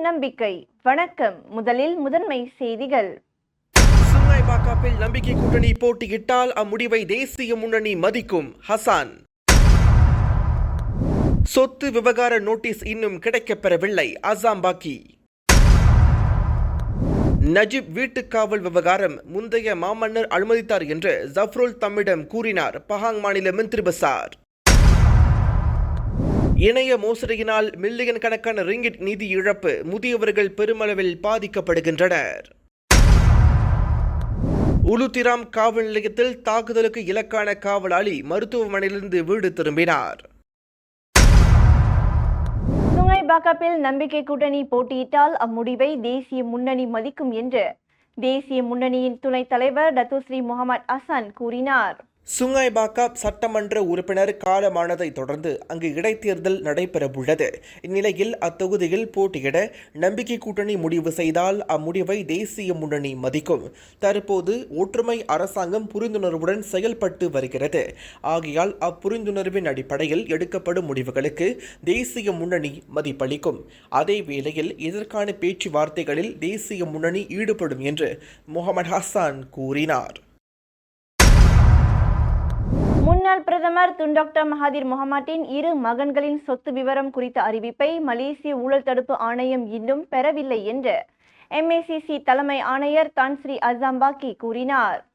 நம்பிக்கை. வணக்கம். முதலில் முதன்மை செய்திகள். சுங்காய் பாக்காப்பில் நம்பிக்கை கூட்டணி போட்டியிட்டால் அம்முடிவை தேசிய முன்னணி மதிக்கும். ஹசான். சொத்து விவகார நோட்டீஸ் இன்னும் கிடைக்கப்பெறவில்லை. அசாம் பாக்கி. நஜிப் வீட்டுக் காவல் விவகாரம் முந்தைய மாமன்னர் அனுமதித்தார் என்று ஜஃப்ருல் தம்மிடம் கூறினார். பஹாங் மாநில மந்திரி பசார் இணைய மோசடியினால் மில்லியன் கணக்கான ரிங்கிட் நிதி இழப்பு முதியவர்கள் பெருமளவில் பாதிக்கப்படுகின்றனர். உலுத்திராம் காவல் நிலையத்தில் தாக்குதலுக்கு இலக்கான காவலாளி மருத்துவமனையிலிருந்து வீடு திரும்பினார். சுங்கை பாக்கப்பில் நம்பிக்கை கூட்டணி போட்டியிட்டால் அம்முடிவை தேசிய முன்னணி மதிக்கும் என்று தேசிய முன்னணியின் துணைத் தலைவர் டத்துஸ்ரீ முகமது அசான் கூறினார். சுங்காய் பாக்காப் சட்டமன்ற உறுப்பினர் காலமானதைத் தொடர்ந்து அங்கு இடைத்தேர்தல் நடைபெறவுள்ளது. இந்நிலையில் அத்தொகுதியில் போட்டியிட நம்பிக்கை கூட்டணி முடிவு செய்தால் அம்முடிவை தேசிய முன்னணி மதிக்கும். தற்போது ஒற்றுமை அரசாங்கம் புரிந்துணர்வுடன் செயல்பட்டு வருகிறது. ஆகையால் அப்புரிந்துணர்வின் அடிப்படையில் எடுக்கப்படும் முடிவுகளுக்கு தேசிய முன்னணி மதிப்பளிக்கும். அதே வேளையில் இதற்கான பேச்சுவார்த்தைகளில் தேசிய முன்னணி ஈடுபடும் என்று முகமது ஹசான் கூறினார். முன்னாள் பிரதமர் துன் டாக்டர் மகாதீர் முகமாட்டின் இரு மகன்களின் சொத்து விவரம் குறித்த அறிவிப்பை மலேசிய ஊழல் தடுப்பு ஆணையம் இன்னும் பெறவில்லை என்று எம்ஏசிசி தலைமை ஆணையர் தான்ஸ்ரீ அசாம்பாக்கி கூறினார்.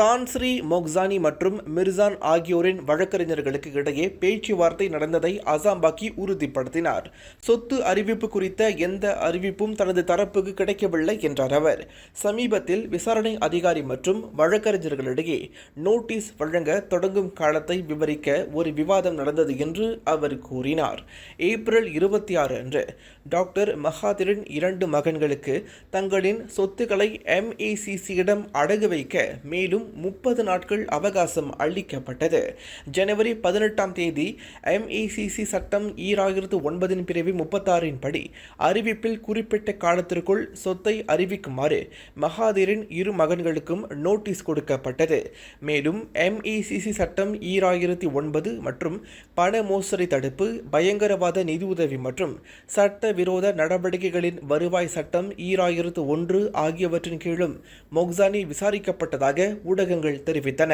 தான்ஸ்ரீ மொக்சானி மற்றும் மிர்சான் ஆகியோரின் வழக்கறிஞர்களுக்கு இடையே பேச்சுவார்த்தை நடந்ததை அசாம்பாக்கி உறுதிப்படுத்தினார். சொத்து அறிவிப்பு குறித்த எந்த அறிவிப்பும் தனது தரப்புக்கு கிடைக்கவில்லை என்றார் அவர். சமீபத்தில் விசாரணை அதிகாரி மற்றும் வழக்கறிஞர்களிடையே நோட்டீஸ் வழங்க தொடங்கும் காலத்தை விவரிக்க ஒரு விவாதம் நடந்தது என்று அவர் கூறினார். ஏப்ரல் இருபத்தி ஆறு அன்று டாக்டர் மகாதிரின் இரண்டு மகன்களுக்கு தங்களின் சொத்துக்களை எம்ஏசிசியிடம் அடகு வைக்க மேலும் முப்பது நாட்கள் அவகாசம் அளிக்கப்பட்டது. ஜனவரி பதினெட்டாம் தேதி எம்இசிசி சட்டம் ஈராயிரத்து ஒன்பதின் பிரிவு முப்பத்தாறின் படி அறிவிப்பில் குறிப்பிட்ட காலத்திற்குள் சொத்தை அறிவிக்குமாறு மகாதீரின் இரு மகன்களுக்கும் நோட்டீஸ் கொடுக்கப்பட்டது. மேலும் எம்இசிசி சட்டம் ஈராயிரத்தி ஒன்பது மற்றும் பண மோசடி தடுப்பு பயங்கரவாத நிதியுதவி மற்றும் சட்ட விரோத நடவடிக்கைகளின் வருவாய் சட்டம் ஈராயிரத்து ஒன்று ஆகியவற்றின் கீழும் மொக்சானி விசாரிக்கப்பட்டதாக ஊடகங்கள் தெரிவித்தன.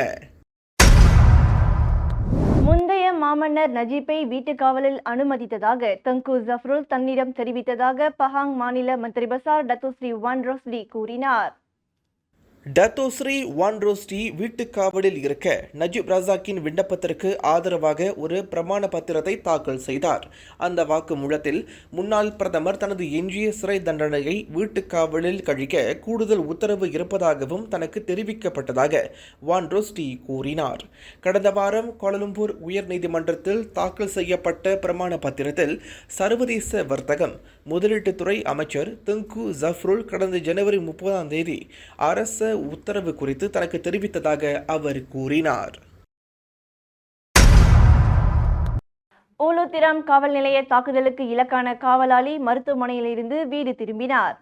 முந்தைய மாமன்னர் நஜீப்பை வீட்டு காவலில் அனுமதித்ததாக தங்கு ஜஃப்ருல் தன்னிடம் தெரிவித்ததாக பஹாங் மாநில மந்திரி பசார் டத்துஸ்ரீ வான் ரோஸ்லி கூறினார். டத்தோஸ்ரீ வான் ரோஸ்டி காவலில் இருக்க நஜீப் ரசாக்கின் விண்ணப்பத்திற்கு ஆதரவாக ஒரு பிரமாண பத்திரத்தை தாக்கல் செய்தார். அந்த வாக்குமூலத்தில் முன்னாள் பிரதமர் தனது எஞ்சிய சிறை தண்டனையை வீட்டுக்காவலில் கழிக்க கூடுதல் உத்தரவு இருப்பதாகவும் தனக்கு தெரிவிக்கப்பட்டதாக வான் ரோஸ்டி கூறினார். கடந்த வாரம் கோலலம்பூர் உயர்நீதிமன்றத்தில் தாக்கல் செய்யப்பட்ட பிரமாண பத்திரத்தில் சர்வதேச வர்த்தகம் முதலீட்டுத்துறை அமைச்சர் திங்கு ஜஃப்ருல் கடந்த ஜனவரி முப்பதாம் தேதி அரச உத்தரவு குறித்து தனக்கு தெரிவித்ததாக அவர் கூறினார். ஊலுத்திரம் காவல் நிலைய தாக்குதலுக்கு இலக்கான காவலாளி மருத்துவமனையிலிருந்து வீடு திரும்பினார்.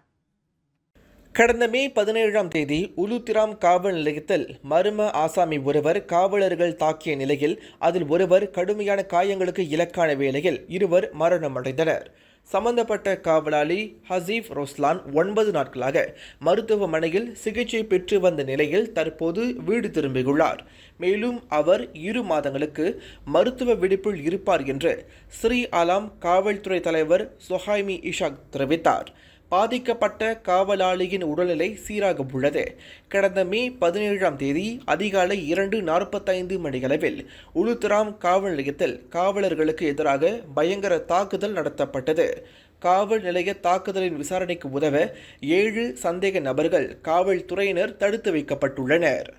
கடந்த மே பதினேழாம் தேதி உலுத்திராம் காவல் நிலையத்தில் மர்ம ஆசாமி ஒருவர் காவலர்கள் தாக்கிய நிலையில் அதில் ஒருவர் கடுமையான காயங்களுக்கு இலக்கான வேளையில் இருவர் மரணமடைந்தனர். சம்பந்தப்பட்ட காவலாளி ஹசீப் ரோஸ்லான் ஒன்பது நாட்களாக மருத்துவமனையில் சிகிச்சை பெற்று வந்த நிலையில் தற்போது வீடு திரும்பியுள்ளார். மேலும் அவர் இரு மாதங்களுக்கு மருத்துவ விடுப்பில் இருப்பார் என்று ஸ்ரீ ஆலாம் காவல்துறை தலைவர் சொஹாய்மி இஷாக் தெரிவித்தார். பாதிக்கப்பட்ட காவலாளியின் உடல்நிலை சீராக உள்ளது. கடந்த மே பதினேழாம் தேதி அதிகாலை இரண்டு நாற்பத்தைந்து மணியளவில் உளுத்துராம் காவல் நிலையத்தில் காவலர்களுக்கு எதிராக பயங்கர தாக்குதல் நடத்தப்பட்டது. காவல் நிலைய தாக்குதலின் விசாரணைக்கு உதவ ஏழு சந்தேக நபர்கள் காவல்துறையினர் தடுத்து வைக்கப்பட்டுள்ளனர்.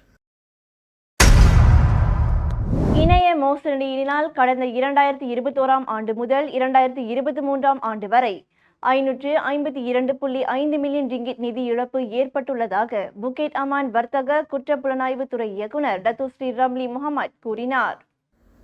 இணைய மோசடியினால் கடந்த இரண்டாயிரத்தி இருபத்தோராம் ஆண்டு முதல் இரண்டாயிரத்தி இருபத்தி மூன்றாம் ஆண்டு வரை ஐநூற்று ஐம்பத்தி இரண்டு புள்ளி ஐந்து மில்லியன் ரிங்கிட் நிதி இழப்பு ஏற்பட்டுள்ளதாக புகேட் அமான் வர்த்தக குற்றப்புலனாய்வு துறை இயக்குனர் டத்துஸ்ரீ ரம்லி முகமது கூறினார்.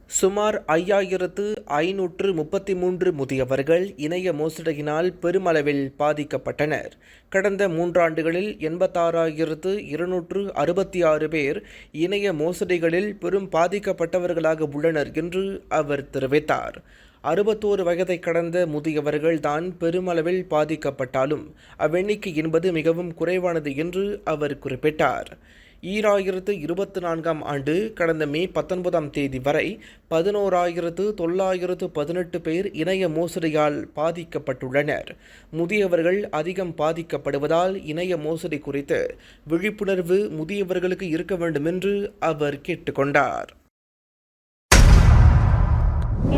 சுமார் ஐயாயிரத்து ஐநூற்று முப்பத்தி மூன்று முதியவர்கள் இணைய மோசடியினால் பெருமளவில் பாதிக்கப்பட்டனர். கடந்த மூன்றாண்டுகளில் எண்பத்தாறாயிரத்து இருநூற்று அறுபத்தி ஆறு பேர் இணைய மோசடிகளில் பெரும் பாதிக்கப்பட்டவர்களாக உள்ளனர் என்று அவர் தெரிவித்தார். அறுபத்தோரு வயதை கடந்த முதியவர்கள் தான் பெருமளவில் பாதிக்கப்பட்டாலும் அவ்வெண்ணிக்கை என்பது மிகவும் குறைவானது என்று அவர் குறிப்பிட்டார். ஈராயிரத்து இருபத்தி நான்காம் ஆண்டு கடந்த மே பத்தொன்பதாம் தேதி வரை பதினோராயிரத்து தொள்ளாயிரத்து பதினெட்டு பேர் இணைய மோசடியால் பாதிக்கப்பட்டுள்ளனர். முதியவர்கள் அதிகம் பாதிக்கப்படுவதால் இணைய மோசடி குறித்து விழிப்புணர்வு முதியவர்களுக்கு இருக்க வேண்டும் என்று அவர் கேட்டுக்கொண்டார்.